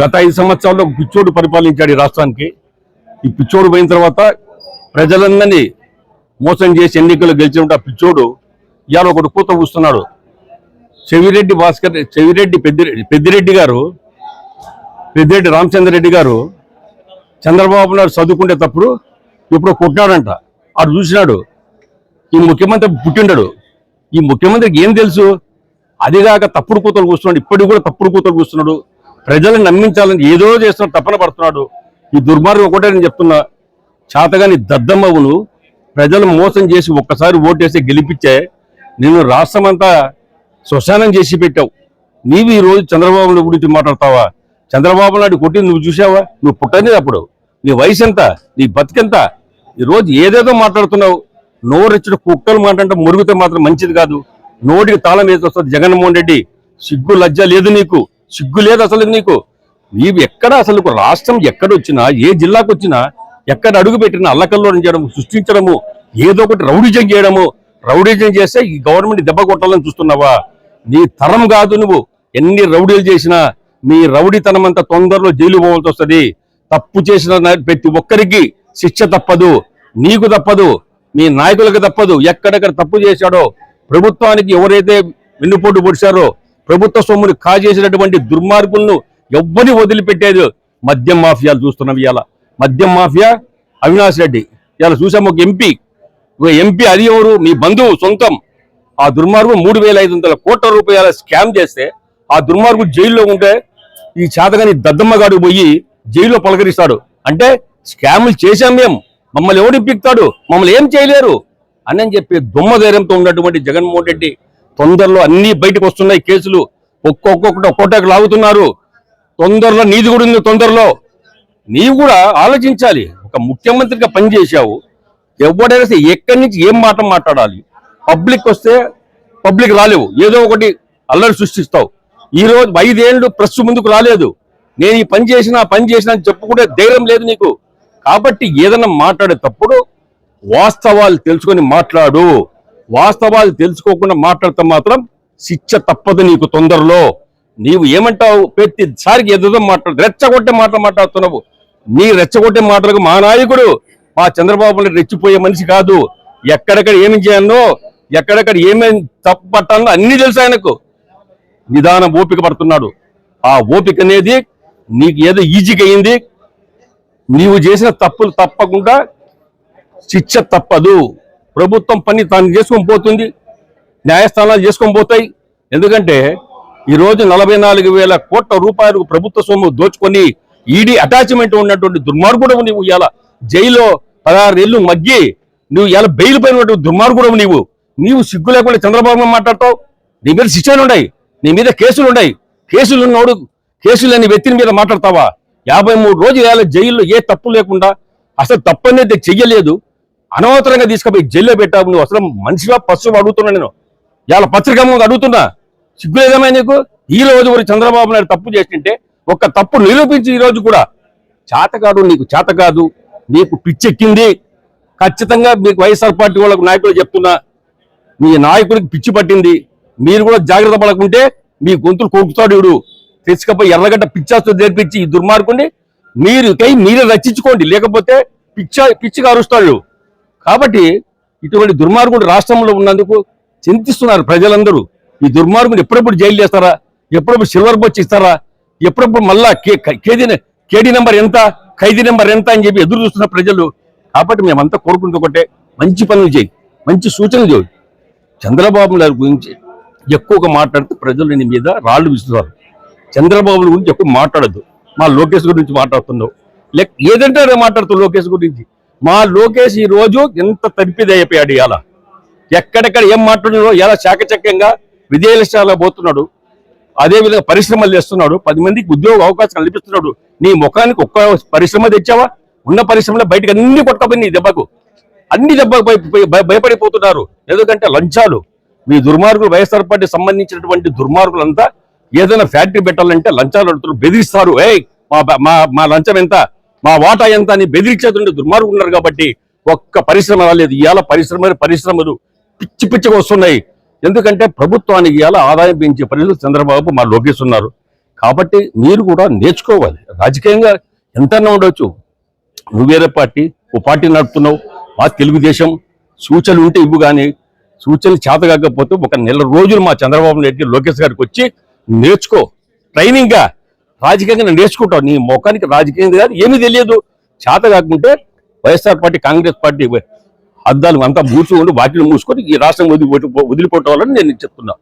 గత ఐదు సంవత్సరాల్లో ఒక పిచ్చోడు పరిపాలించాడు ఈ రాష్ట్రానికి. ఈ పిచ్చోడు పోయిన తర్వాత ప్రజలందరినీ మోసం చేసి ఎన్నికలు గెలిచినట్టు ఆ పిచ్చోడు ఇవాళ ఒకటి కూత కూస్తున్నాడు చెవిరెడ్డి భాస్కర్ చెవిరెడ్డి పెద్దిరెడ్డి పెద్దిరెడ్డి గారు పెద్దిరెడ్డి రామచంద్రరెడ్డి గారు చంద్రబాబు నాయుడు చదువుకుంటే తప్పుడు ఇప్పుడు కొట్టినాడంట. ఆడు చూసినాడు ఈ ముఖ్యమంత్రి పుట్టిండడు. ఈ ముఖ్యమంత్రికి ఏం తెలుసు? అదిగాక తప్పుడు కూతలు కూస్తున్నాడు ఇప్పటికి కూడా తప్పుడు కూతలు కూస్తున్నాడు. ప్రజలను నమ్మించాలని ఏదో చేస్తున్నాడు తప్పన పడుతున్నాడు. ఈ దుర్మార్గం ఒకటే నేను చెప్తున్నా. చాతగాని దద్దమ్మవును ప్రజలు మోసం చేసి ఒక్కసారి ఓటేసి గెలిపించే నేను రాష్ట్రమంతా శ్మశానం చేసి పెట్టావు. నీవు ఈ రోజు చంద్రబాబు నాయుడు గురించి మాట్లాడతావా? చంద్రబాబు నాయుడు కొట్టి నువ్వు చూసావా? నువ్వు పుట్టని అప్పుడు. నీ వయసు ఎంత నీ బతికెంత? ఈరోజు ఏదేదో మాట్లాడుతున్నావు. నోరెచ్చిన కుక్కలు మాట్లాడటం మురుగుతే మాత్రం మంచిది కాదు. నోటికి తాళం వేసి వస్తుంది జగన్మోహన్ రెడ్డి. సిగ్గు లజ్జ లేదు నీకు. సిగ్గు లేదు అసలు నీకు? నీవు ఎక్కడ అసలు రాష్ట్రం ఎక్కడ వచ్చినా ఏ జిల్లాకు వచ్చినా ఎక్కడ అడుగు పెట్టినా అల్లకల్లోరం చేయడం సృష్టించడము ఏదో ఒకటి రౌడిజం చేయడము రౌడిజం చేస్తే ఈ గవర్నమెంట్ దెబ్బ కొట్టాలని చూస్తున్నావా? నీ తరం కాదు నువ్వు. ఎన్ని రౌడీలు చేసినా నీ రౌడీతనం అంత తొందరలో జైలు పోవాల్సి వస్తుంది. తప్పు చేసిన ప్రతి ఒక్కరికి శిక్ష తప్పదు. నీకు తప్పదు. మీ నాయకులకు తప్పదు. ఎక్కడెక్కడ తప్పు చేశాడో ప్రభుత్వానికి ఎవరైతే వెన్నుపోటు పొడిచారో ప్రభుత్వ సొమ్మును కాజేసినటువంటి దుర్మార్గులను ఎవ్వరి వదిలిపెట్టేది మద్యం మాఫియాలు చూస్తున్నాం ఇవాళ మద్యం మాఫియా? అవినాష్ రెడ్డి. ఇవాళ చూసాం ఒక ఎంపీ. ఒక ఎంపీ అది ఎవరు? మీ బంధువు సొంతం. ఆ దుర్మార్గం మూడు వేల ఐదు వందల కోట్ల రూపాయల స్కామ్ చేస్తే ఆ దుర్మార్గుడు జైల్లో ఉంటే ఈ చేతగాని దద్దమ్మగాడు పోయి జైల్లో పలకరిస్తాడు. అంటే స్కాములు చేశాం మేము మమ్మల్ని ఎవడు పిక్తాడు మమ్మల్ని ఏం చేయలేరు? అని అని చెప్పి దుమ్మ ధైర్యంతో ఉన్నటువంటి జగన్మోహన్ రెడ్డి తొందరలో అన్ని బయటకు వస్తున్నాయి కేసులు. ఒక్కొక్కటి ఒక్కొక్కటి లాగుతున్నారు. తొందరలో నీది కూడా ఉంది తొందరలో. నీవు కూడా ఆలోచించాలి. ఒక ముఖ్యమంత్రిగా పనిచేసావు ఎవడైనా సరే ఎక్కడి నుంచి ఏం మాట మాట్లాడాలి? పబ్లిక్ వస్తే పబ్లిక్ రాలేవు. ఏదో ఒకటి అల్లరి సృష్టిస్తావు. ఈరోజు ఐదేళ్ళు ఐదేళ్ళు ప్రెస్ ముందుకు రాలేదు. నేను ఈ పని చేసిన పని చేసిన అని చెప్పుకునే ధైర్యం లేదు నీకు. కాబట్టి ఏదైనా మాట్లాడేటప్పుడు వాస్తవాలు తెలుసుకొని మాట్లాడు. వాస్తవాలు తెలుసుకోకుండా మాట్లాడితే మాత్రం శిక్ష తప్పదు నీకు తొందరలో. నీవు ఏమంటావు? ప్రతిసారికి ఎదురుదో మాట్లాడు. రెచ్చగొట్టే మాటలు మాట్లాడుతున్నావు. నీ రెచ్చగొట్టే మాటలకు మా నాయకుడు మా చంద్రబాబు నాయుడు రెచ్చిపోయే మనిషి కాదు. ఎక్కడెక్కడ ఏమి చేయాలో ఎక్కడెక్కడ ఏమేమి తప్పు పట్టాలో అన్నీ తెలుసు ఆయనకు. నిదానం ఓపిక పడుతున్నాడు. ఆ ఓపిక అనేది నీకు ఏదో ఈజీగా అయింది. నీవు చేసిన తప్పులు తప్పకుండా శిక్ష తప్పదు. ప్రభుత్వం పని తాను చేసుకొని పోతుంది న్యాయస్థానాలు చేసుకొని పోతాయి. ఎందుకంటే ఈరోజు నలభై నాలుగు వేల కోట్ల రూపాయలు ప్రభుత్వ సొమ్ము దోచుకొని ఈడీ అటాచ్మెంట్ ఉన్నటువంటి దుర్మార్గుడవు నీవు. ఇలా జైల్లో పదహారు ఏళ్ళు మగ్గి నువ్వు ఇలా బెయిల్ పైన దుర్మార్గుడవు నీవు. నీవు సిగ్గు లేకుండా చంద్రబాబు మాట్లాడతావు. నీ మీద శిక్షలు ఉన్నాయి. నీ మీద కేసులు ఉన్నాయి. కేసులు ఉన్నోడు కేసులు వ్యక్తిని మీద మాట్లాడతావా? యాభై మూడు రోజులు జైల్లో ఏ తప్పు లేకుండా అసలు తప్పు అనేది చెయ్యలేదు. అనవసరంగా తీసుకుపోయి జైల్లో పెట్టావు నువ్వు అసలు మనిషిగా పశువు అడుగుతున్నా నేను. ఇవాళ పత్రిక ముందు అడుగుతున్నా. సిగ్గు నీకు? ఈ రోజు వరకు చంద్రబాబు నాయుడు తప్పు చేసింటే ఒక్క తప్పు నిరూపించి ఈ రోజు కూడా చేతకాడు నీకు చేత కాదు నీకు పిచ్చెక్కింది. ఖచ్చితంగా మీకు వైఎస్ఆర్ పార్టీ వాళ్ళకు నాయకులు చెప్తున్నా. మీ నాయకుడికి పిచ్చి పట్టింది. మీరు కూడా జాగ్రత్త పడకుంటే మీ గొంతులు కొడుకుతాడు ఇడు తెచ్చుకపోయి ఎర్రగడ్డ పిచ్చాస్తూ నేర్పించి ఈ దుర్మార్గుని మీరు కై మీరే రచించుకోండి. లేకపోతే పిచ్చ పిచ్చిగా అరుస్తాడు కాబట్టి ఇటువంటి దుర్మార్గుడు రాష్ట్రంలో ఉన్నందుకు చింతిస్తున్నారు ప్రజలందరూ. ఈ దుర్మార్గుడు ఎప్పుడెప్పుడు జైలు చేస్తారా? ఎప్పుడప్పుడు సిల్వర్ బొచ్చి ఇస్తారా? ఎప్పుడప్పుడు మళ్ళా కే- కేదీ కేడీ నెంబర్ ఎంత? ఖైదీ నెంబర్ ఎంత అని చెప్పి ఎదురు చూస్తున్న ప్రజలు. కాబట్టి మేమంతా కోరుకుంటూ ఒకటే మంచి పనులు చేయి మంచి సూచనలు చేయి. చంద్రబాబు నాయుడు గురించి ఎక్కువగా మాట్లాడితే ప్రజలు నీ మీద రాళ్ళు విసురుతారు. చంద్రబాబు గురించి ఎక్కువ మాట్లాడద్దు. మా లోకేష్ గురించి మాట్లాడుతున్నావు. లేక ఏదంటే అదే మాట్లాడుతావు లోకేష్ గురించి. మా లోకేష్ ఈ రోజు ఎంత తరిపిదైపోయాడు అయిపోయాడు ఇవాళ ఎక్కడెక్కడ ఏం మాట్లాడినో ఇలా చాకచక్యంగా విదేశాల్లో పోతున్నాడు. అదేవిధంగా పరిశ్రమలు చేస్తున్నాడు. పది మందికి ఉద్యోగ అవకాశం కల్పిస్తున్నాడు. నీ ముఖానికి ఒక్క పరిశ్రమ తెచ్చావా? ఉన్న పరిశ్రమలో బయటకు అన్ని కొట్టకపోయి నీ దెబ్బకు. అన్ని దెబ్బకు భయపడిపోతున్నారు. ఎందుకంటే లంచాలు. మీ దుర్మార్గులు వైఎస్ఆర్ పార్టీ సంబంధించినటువంటి దుర్మార్గులంతా ఏదైనా ఫ్యాక్టరీ పెట్టాలంటే లంచాలు అడుగుతున్నారు. బెదిరిస్తారు. ఏ మా మా మా లంచం ఎంత? మా వాటా ఎంత అని బెదిరించేటువంటి దుర్మార్గులు ఉన్నారు కాబట్టి ఒక్క పరిశ్రమ రాలేదు. ఇవాళ పరిశ్రమలు పరిశ్రమలు పిచ్చి పిచ్చిగా వస్తున్నాయి. ఎందుకంటే ప్రభుత్వానికి ఇవాళ ఆదాయం పెంచే పరిస్థితులు చంద్రబాబు మా లోకేష్ ఉన్నారు. కాబట్టి మీరు కూడా నేర్చుకోవాలి. రాజకీయంగా ఎంతన్నా ఉండొచ్చు. నువ్వు వేరే పార్టీ ఓ పార్టీ నడుపుతున్నావు. మా తెలుగుదేశం సూచనలు ఉంటే ఇవ్వు కానీ సూచనలు చేత కాకపోతే ఒక నెల రోజులు మా చంద్రబాబు నాయుడు లోకేష్ గారికి వచ్చి నేర్చుకో. ట్రైనింగ్గా రాజకీయంగా నేర్చుకుంటావు నీ ముఖానికి రాజకీయం కాదు ఏమీ తెలియదు. చేత కాకుంటే వైఎస్ఆర్ పార్టీ కాంగ్రెస్ పార్టీ అద్దాలు అంతా మూసి ఉండి వాటిని మూసుకొని ఈ రాష్ట్రం వదిలి వదిలిపోవటాలని నేను చెప్తున్నా.